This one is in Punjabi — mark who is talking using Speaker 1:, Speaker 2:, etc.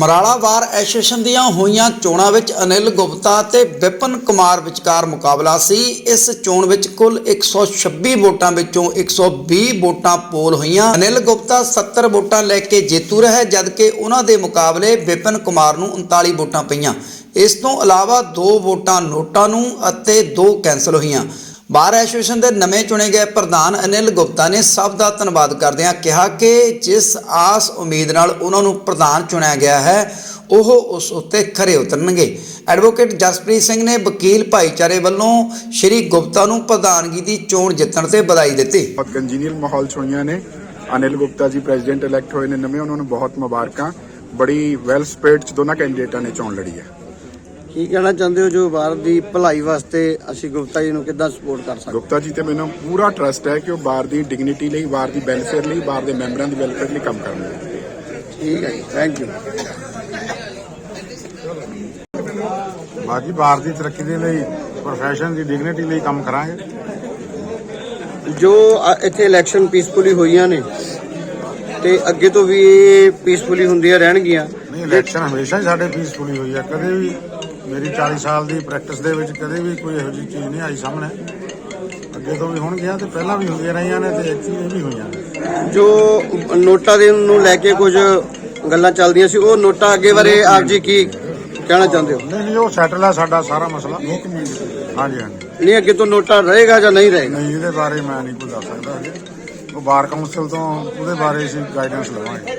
Speaker 1: ਸਮਰਾਲਾ ਵਾਰ ਐਸੋਸੀਏਸ਼ਨ ਦੀਆਂ ਹੋਈਆਂ ਚੋਣਾਂ ਵਿੱਚ ਅਨਿਲ ਗੁਪਤਾ ਤੇ ਵਿਪਨ ਕੁਮਾਰ ਵਿਚਕਾਰ ਮੁਕਾਬਲਾ ਸੀ। ਇਸ ਚੋਣ ਵਿੱਚ ਕੁੱਲ 126 ਵੋਟਾਂ ਵਿੱਚੋਂ 120 ਵੋਟਾਂ ਪੋਲ ਹੋਈਆਂ। ਅਨਿਲ ਗੁਪਤਾ 70 ਵੋਟਾਂ ਲੈ ਕੇ ਜੇਤੂ ਰਹੇ, ਜਦਕਿ ਉਹਨਾਂ ਦੇ ਮੁਕਾਬਲੇ ਵਿਪਨ ਕੁਮਾਰ ਨੂੰ 39 ਵੋਟਾਂ ਪਈਆਂ। ਇਸ ਤੋਂ ਇਲਾਵਾ ਦੋ ਵੋਟਾਂ ਨੋਟਾਂ ਨੂੰ ਅਤੇ ਦੋ ਕੈਂਸਲ ਹੋਈਆਂ। ਬਾਰ ਐਸੋਸੀਏਸ਼ਨ ਦੇ ਨਵੇਂ ਚੁਣੇ ਗਏ ਪ੍ਰਧਾਨ ਅਨਿਲ ਗੁਪਤਾ ਨੇ ਸਭ ਦਾ ਧੰਨਵਾਦ ਕਰਦਿਆਂ ਕਿਹਾ ਕਿ ਜਿਸ ਆਸ ਉਮੀਦ ਨਾਲ ਉਹਨਾਂ ਨੂੰ ਪ੍ਰਧਾਨ ਚੁਣਿਆ ਗਿਆ ਹੈ, ਉਹ ਉਸ ਉੱਤੇ ਖਰੇ ਉਤਰਨਗੇ। ਐਡਵੋਕੇਟ ਜਸਪ੍ਰੀਤ ਸਿੰਘ ਨੇ ਵਕੀਲ ਭਾਈਚਾਰੇ ਵੱਲੋਂ ਸ਼੍ਰੀ ਗੁਪਤਾ ਨੂੰ ਪ੍ਰਧਾਨਗੀ ਦੀ ਚੋਣ ਜਿੱਤਣ ਤੇ ਵਧਾਈ ਦਿੱਤੀ।
Speaker 2: ਬਹੁਤ ਕੰਜੀਨੀਅਲ ਮਾਹੌਲ 'ਚ ਨੇ। ਅਨਿਲ ਗੁਪਤਾ ਜੀ ਪ੍ਰੈਜ਼ੀਡੈਂਟ ਇਲੈਕਟ ਹੋਏ ਨੇ, ਨਵੇਂ ਉਹਨਾਂ ਨੂੰ ਬਹੁਤ ਮੁਬਾਰਕਾਂ। ਬੜੀ ਵੈਲ ਸਪੇਡ 'ਚ ਦੋਨਾਂ ਕੈਂਡੀਡੇਟਾਂ ਨੇ ਚੋਣ ਲੜੀ ਹੈ।
Speaker 3: ਕੀ ਕਹਿਣਾ ਚਾਹੁੰਦੇ ਹੋ ਜੋ ਭਾਰਤ ਦੀ ਭਲਾਈ ਵਾਸਤੇ ਅਸੀਂ ਗੁਪਤਾ ਜੀ ਨੂੰ ਕਿੱਦਾਂ ਸਪੋਰਟ ਕਰ ਸਕਦੇ?
Speaker 2: ਗੁਪਤਾ ਜੀ ਤੇ ਮੈਨੂੰ ਪੂਰਾ ਟਰਸਟ ਹੈ ਕਿ ਉਹ ਬਾਰ ਦੀ ਡਿਗਨਿਟੀ ਲਈ ਬਾਰ ਦੀ ਵੈਲਫੇਅਰ ਲਈ ਬਾਰ ਦੇ ਮੈਂਬਰਾਂ ਦੀ ਵੈਲਫੇਅਰ ਲਈ ਕੰਮ ਕਰਨਗੇ।
Speaker 3: ਠੀਕ ਹੈ ਜੀ ਥੈਂਕ ਯੂ
Speaker 4: ਬਾਕੀ ਭਾਰਤ ਦੀ ਤਰੱਕੀ ਦੇ ਲਈ ਪ੍ਰੋਫੈਸ਼ਨ ਦੀ ਡਿਗਨਿਟੀ ਲਈ ਕੰਮ ਕਰਾਂਗੇ।
Speaker 3: ਜੋ ਇੱਥੇ ਇਲੈਕਸ਼ਨ ਪੀਸਫੁਲੀ ਹੋਈਆਂ ਨੇ ਤੇ ਅੱਗੇ ਤੋਂ ਵੀ ਪੀਸਫੁਲੀ ਹੁੰਦੀਆਂ ਰਹਿਣਗੀਆਂ।
Speaker 4: ਨਹੀਂ ਇਲੈਕਸ਼ਨ ਹਮੇਸ਼ਾ ਹੀ ਸਾਡੇ ਪੀਸਫੁਲੀ ਹੋਈ ਹੈ ਕਦੇ ਵੀ ਮੇਰੀ 40 ਸਾਲ ਦੀ ਪ੍ਰੈਕਟਿਸ ਦੇ ਵਿੱਚ ਕਦੇ ਵੀ ਕੋਈ ਇਹੋ ਜਿਹੀ ਚੀਜ਼ ਨਹੀਂ ਆਈ ਸਾਹਮਣੇ। ਅੱਗੇ ਤੋਂ ਵੀ ਹੋਣਗੀਆਂ ਤੇ ਪਹਿਲਾਂ ਵੀ ਹੁੰਦੀਆਂ ਰਹੀਆਂ ਨੇ ਤੇ ਇੱਥੇ ਵੀ ਹੋਈਆਂ ਨੇ।
Speaker 3: ਜੋ ਨੋਟਾਂ ਦੇ ਨੂੰ ਲੈ ਕੇ ਕੁਝ ਗੱਲਾਂ ਚੱਲਦੀਆਂ ਸੀ ਉਹ ਨੋਟਾਂ ਅੱਗੇ ਬਾਰੇ ਆਪ ਜੀ ਕੀ ਕਹਿਣਾ ਚਾਹੁੰਦੇ ਹੋ?
Speaker 4: ਨਹੀਂ ਨਹੀਂ ਉਹ ਸੈਟਲ ਹੈ ਸਾਡਾ ਸਾਰਾ ਮਸਲਾ। ਹਾਂਜੀ ਹਾਂਜੀ।
Speaker 3: ਨਹੀਂ ਅੱਗੇ ਤੋਂ ਨੋਟਾ ਰਹੇਗਾ ਜਾਂ ਨਹੀਂ ਰਹੇਗਾ?
Speaker 4: ਨਹੀਂ ਇਹਦੇ ਬਾਰੇ ਮੈਂ ਨਹੀਂ ਕੁਝ ਦੱਸ ਸਕਦਾ ਅਜੇ ਉਹ ਬਾਰ ਕਾਉਂਸਲ ਤੋਂ ਉਹਦੇ ਬਾਰੇ ਅਸੀਂ ਗਾਈਡੈਂਸ ਲਵਾਂਗੇ।